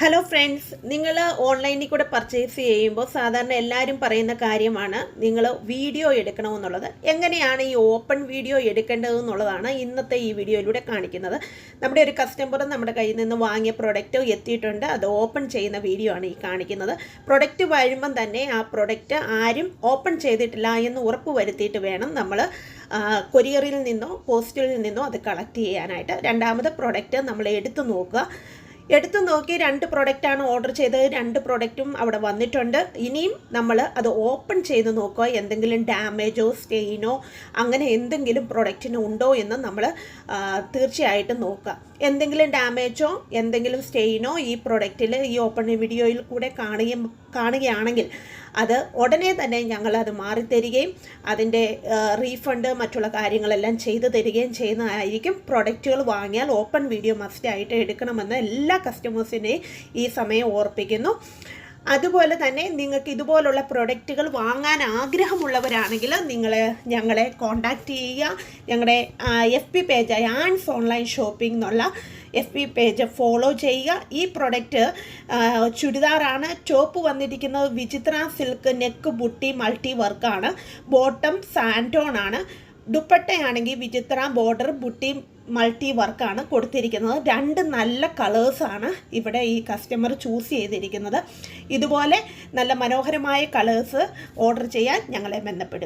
Hello friends നിങ്ങൾ ഓൺലൈനിൽ കൂടെ പർച്ചേസ് ചെയ്യുമ്പോൾ സാധാരണ എല്ലാവരും പറയുന്ന കാര്യമാണ് നിങ്ങൾ വീഡിയോ എടുക്കണമെന്നുള്ളത്. എങ്ങനെയാണ് ഈ ഓപ്പൺ വീഡിയോ എടുക്കേണ്ടതെന്നുള്ളതാണ് ഇന്നത്തെ ഈ വീഡിയോയിലൂടെ കാണിക്കുന്നത്. നമ്മുടെ ഒരു കസ്റ്റമർ നമ്മുടെ കയ്യിൽ നിന്ന് വാങ്ങിയ പ്രൊഡക്റ്റ് എത്തിയിട്ടുണ്ട്. അത് ഓപ്പൺ ചെയ്യുന്ന വീഡിയോ ആണ് ഈ കാണിക്കുന്നത്. പ്രൊഡക്റ്റ് വരുമ്പം തന്നെ ആ പ്രൊഡക്റ്റ് ആരും ഓപ്പൺ ചെയ്തിട്ടില്ല എന്ന് ഉറപ്പ് വരുത്തിയിട്ട് വേണം നമ്മൾ കൊറിയറിൽ നിന്നോ പോസ്റ്റിൽ നിന്നോ അത് കളക്ട് ചെയ്യാനായിട്ട്. രണ്ടാമത് പ്രൊഡക്റ്റ് നമ്മൾ എടുത്തു നോക്കുക. എടുത്തു നോക്കി രണ്ട് പ്രൊഡക്റ്റാണ് ഓർഡർ ചെയ്തത്. രണ്ട് പ്രൊഡക്റ്റും അവിടെ വന്നിട്ടുണ്ട്. ഇനിയും നമ്മൾ അത് ഓപ്പൺ ചെയ്ത് നോക്കുക. എന്തെങ്കിലും ഡാമേജോ സ്റ്റെയിനോ അങ്ങനെ എന്തെങ്കിലും പ്രൊഡക്റ്റിന് ഉണ്ടോ എന്ന് നമ്മൾ തീർച്ചയായിട്ടും നോക്കുക. എന്തെങ്കിലും ഡാമേജോ എന്തെങ്കിലും സ്റ്റെയിനോ ഈ പ്രൊഡക്റ്റിൽ ഈ ഓപ്പൺ വീഡിയോയിൽ കൂടെ കാണുകയും കാണുകയാണെങ്കിൽ അത് ഉടനെ തന്നെ ഞങ്ങൾ അത് മാറിത്തരികയും അതിന്റെ റീഫണ്ട് മറ്റുള്ള കാര്യങ്ങളെല്ലാം ചെയ്തു തരികയും ചെയ്യുന്നതായിരിക്കും. പ്രൊഡക്റ്റുകൾ വാങ്ങിയാൽ ഓപ്പൺ വീഡിയോ മസ്റ്റ് ആയിട്ട് എടുക്കണമെന്ന് എല്ലാ കസ്റ്റമേഴ്സിനെയും ഈ സമയം ഓർപ്പിക്കുന്നു. അതുപോലെ തന്നെ നിങ്ങൾക്ക് ഇതുപോലുള്ള പ്രൊഡക്റ്റുകൾ വാങ്ങാൻ ആഗ്രഹമുള്ളവരാണെങ്കിൽ നിങ്ങൾ ഞങ്ങളെ കോണ്ടാക്റ്റ് ചെയ്യുക. ഞങ്ങളുടെ എഫ് പി പേജായ ആൻഡ്സ് ഓൺലൈൻ ഷോപ്പിംഗ് എന്നുള്ള എഫ് പി പേജ് ഫോളോ ചെയ്യുക. ഈ പ്രൊഡക്റ്റ് ചുരിദാറാണ്. ടോപ്പ് വന്നിരിക്കുന്നത് വിചിത്ര സിൽക്ക് നെക്ക് ബുട്ടി മൾട്ടി വർക്കാണ് ബോട്ടം സാന്റോൺ ആണ്. ദുപ്പട്ടയാണെങ്കിൽ വിചിത്ര ബോർഡർ ബുട്ടി മൾട്ടി വർക്കാണ് കൊടുത്തിരിക്കുന്നത്. രണ്ട് നല്ല കളേഴ്സാണ് ഇവിടെ ഈ കസ്റ്റമർ ചൂസ് ചെയ്തിരിക്കുന്നത്. ഇതുപോലെ നല്ല മനോഹരമായ കളേഴ്സ് ഓർഡർ ചെയ്യാൻ ഞങ്ങളെ ബന്ധപ്പെടുക.